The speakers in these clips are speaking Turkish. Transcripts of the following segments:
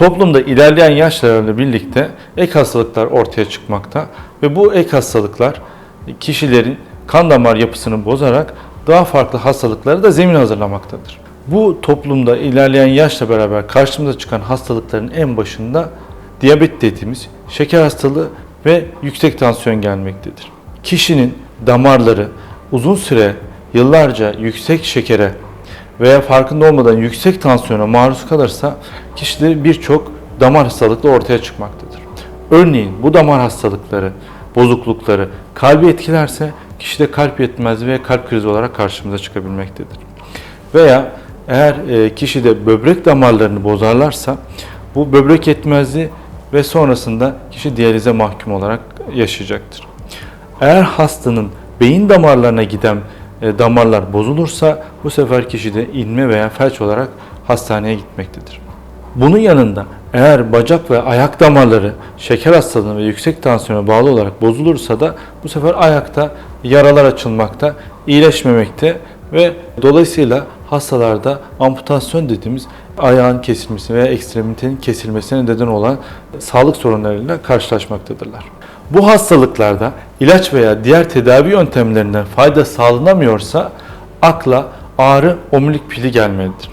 Toplumda ilerleyen yaşlarla birlikte ek hastalıklar ortaya çıkmakta ve bu ek hastalıklar kişilerin kan damar yapısını bozarak daha farklı hastalıklara da zemin hazırlamaktadır. Bu toplumda ilerleyen yaşla beraber karşımıza çıkan hastalıkların en başında diyabet dediğimiz şeker hastalığı ve yüksek tansiyon gelmektedir. Kişinin damarları uzun süre yıllarca yüksek şekere veya farkında olmadan yüksek tansiyona maruz kalırsa kişide birçok damar hastalıkları ortaya çıkmaktadır. Örneğin bu damar hastalıkları, bozuklukları kalbi etkilerse kişide kalp yetmezliği ve kalp krizi olarak karşımıza çıkabilmektedir. Veya eğer e, kişide böbrek damarlarını bozarlarsa bu böbrek yetmezliği ve sonrasında kişi diyalize mahkum olarak yaşayacaktır. Eğer hastanın beyin damarlarına giden damarlar bozulursa bu sefer kişide inme veya felç olarak hastaneye gitmektedir. Bunun yanında eğer bacak ve ayak damarları şeker hastalığına ve yüksek tansiyona bağlı olarak bozulursa da bu sefer ayakta yaralar açılmakta, iyileşmemekte ve dolayısıyla hastalarda amputasyon dediğimiz ayağın kesilmesi veya ekstremitenin kesilmesine neden olan sağlık sorunlarıyla karşılaşmaktadırlar. Bu hastalıklarda ilaç veya diğer tedavi yöntemlerinden fayda sağlanamıyorsa akla ağrı omurilik pili gelmelidir.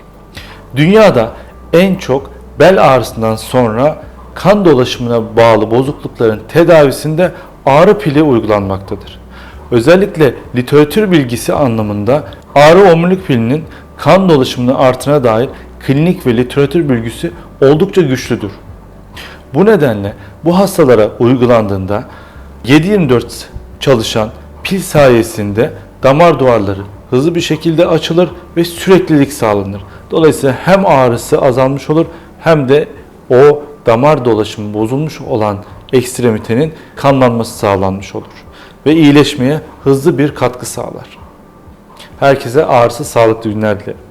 Dünyada en çok bel ağrısından sonra kan dolaşımına bağlı bozuklukların tedavisinde ağrı pili uygulanmaktadır. Özellikle literatür bilgisi anlamında ağrı omurilik pilinin kan dolaşımını artırına dair klinik ve literatür bilgisi oldukça güçlüdür. Bu nedenle bu hastalara uygulandığında 7-24 çalışan pil sayesinde damar duvarları hızlı bir şekilde açılır ve süreklilik sağlanır. Dolayısıyla hem ağrısı azalmış olur hem de o damar dolaşımı bozulmuş olan ekstremitenin kanlanması sağlanmış olur ve iyileşmeye hızlı bir katkı sağlar. Herkese ağrısız sağlıklı günler dilerim.